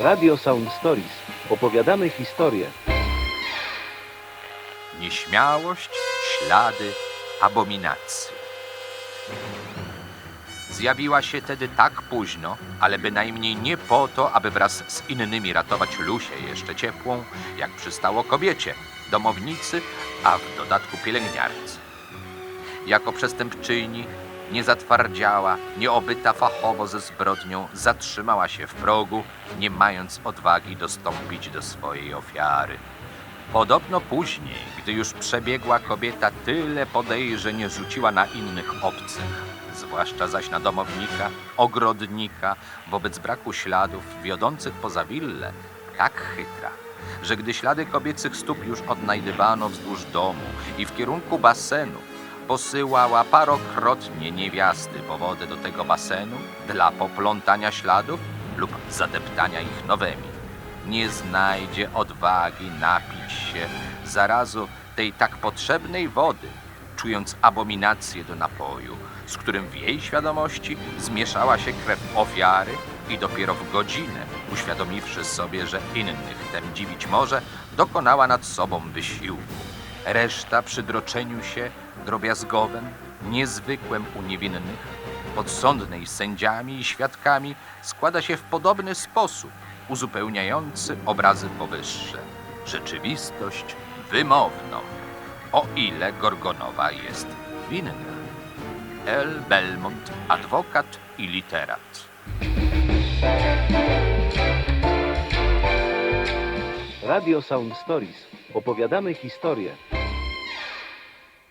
Radio Sound Stories. Opowiadamy historię. Nieśmiałość, ślady, abominacje. Zjawiła się tedy tak późno, ale bynajmniej nie po to, aby wraz z innymi ratować Lusię jeszcze ciepłą, jak przystało kobiecie, domownicy, a w dodatku pielęgniarce. Jako przestępczyni, niezatwardziała, nieobyta fachowo ze zbrodnią, zatrzymała się w progu, nie mając odwagi dostąpić do swojej ofiary. Podobno później, gdy już przebiegła kobieta, tyle podejrzeń rzuciła na innych obcych, zwłaszcza zaś na domownika, ogrodnika, wobec braku śladów wiodących poza willę, tak chytra, że gdy ślady kobiecych stóp już odnajdywano wzdłuż domu i w kierunku basenu, posyłała parokrotnie niewiasty po wodę do tego basenu dla poplątania śladów lub zadeptania ich nowymi nie znajdzie odwagi napić się zarazu tej tak potrzebnej wody, czując abominację do napoju, z którym w jej świadomości zmieszała się krew ofiary i dopiero w godzinę, uświadomiwszy sobie, że innych tem dziwić może, dokonała nad sobą wysiłku. Reszta przy droczeniu się drobiazgowym, niezwykłym u niewinnych, podsądnej sędziami i świadkami składa się w podobny sposób, uzupełniający obrazy powyższe. Rzeczywistość wymowną, o ile Gorgonowa jest winna. L. Belmont, adwokat i literat. Radio Sound Stories. Opowiadamy historię.